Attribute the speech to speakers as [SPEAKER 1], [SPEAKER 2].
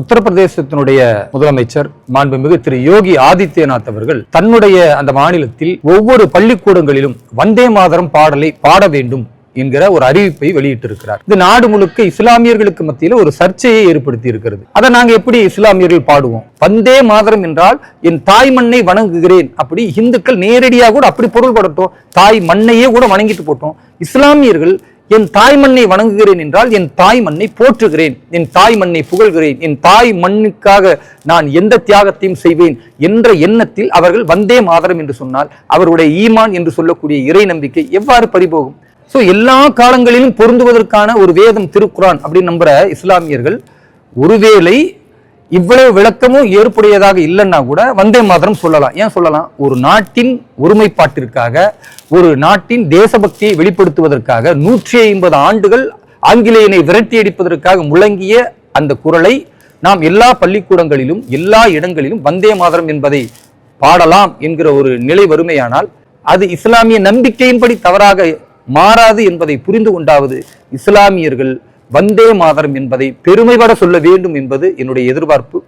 [SPEAKER 1] உத்தரப்பிரதேசத்தினுடைய முதலமைச்சர் மாண்புமிகு திரு யோகி ஆதித்யநாத் அவர்கள் தன்னுடைய அந்த மாநிலத்தில் ஒவ்வொரு பள்ளிக்கூடங்களிலும் வந்தே மாதரம் பாடலை பாட வேண்டும் என்கிற ஒரு அறிவிப்பை வெளியிட்டிருக்கிறார். இது நாடு முழுக்க இஸ்லாமியர்களுக்கு மத்தியில் ஒரு சர்ச்சையை ஏற்படுத்தி இருக்கிறது. அதை நாங்க எப்படி இஸ்லாமியர்கள் பாடுவோம்? வந்தே மாதரம் என்றால் என் தாய் மண்ணை வணங்குகிறேன் அப்படி இந்துக்கள் நேரடியாக கூட அப்படி பொருள்படட்டும் தாய் மண்ணையே கூட வணங்கிட்டு போட்டோம். இஸ்லாமியர்கள் என் தாய் மண்ணை வணங்குகிறேன் என்றால் என் தாய் மண்ணை போற்றுகிறேன். என் தாய் மண்ணை புகழ்கிறேன். என் தாய் மண்ணுக்காக நான் எந்த தியாகத்தையும் செய்வேன் என்ற எண்ணத்தில் அவர்கள் வந்தே மாதரம் என்று சொன்னால் அவருடைய ஈமான் என்று சொல்லக்கூடிய இறை நம்பிக்கை எவ்வாறு பறிபோகும்? ஸோ எல்லா காலங்களிலும் பொருந்துவதற்கான ஒரு வேதம் திருக்குரான் அப்படின்னு நம்புற இஸ்லாமியர்கள் ஒருவேளை இவ்வளவு விளக்கமும் ஏற்புடையதாக இல்லைன்னா கூட வந்தே மாதரம் சொல்லலாம். ஏன் சொல்லலாம்? ஒரு நாட்டின் ஒருமைப்பாட்டிற்காக ஒரு நாட்டின் தேசபக்தியை வெளிப்படுத்துவதற்காக நூற்றி ஐம்பது ஆண்டுகள் ஆங்கிலேயனை விரட்டி அடிப்பதற்காக முழங்கிய அந்த குரலை நாம் எல்லா பள்ளிக்கூடங்களிலும் எல்லா இடங்களிலும் வந்தே மாதரம் என்பதை பாடலாம் என்கிற ஒரு நிலை வறுமையானால் அது இஸ்லாமிய நம்பிக்கையின்படி தவறாக மாறாது என்பதை புரிந்து கொண்டாவது இஸ்லாமியர்கள் வந்தே மாதரம் என்பதை பெருமைபட சொல்ல வேண்டும் என்பது என்னுடைய எதிர்பார்ப்பு.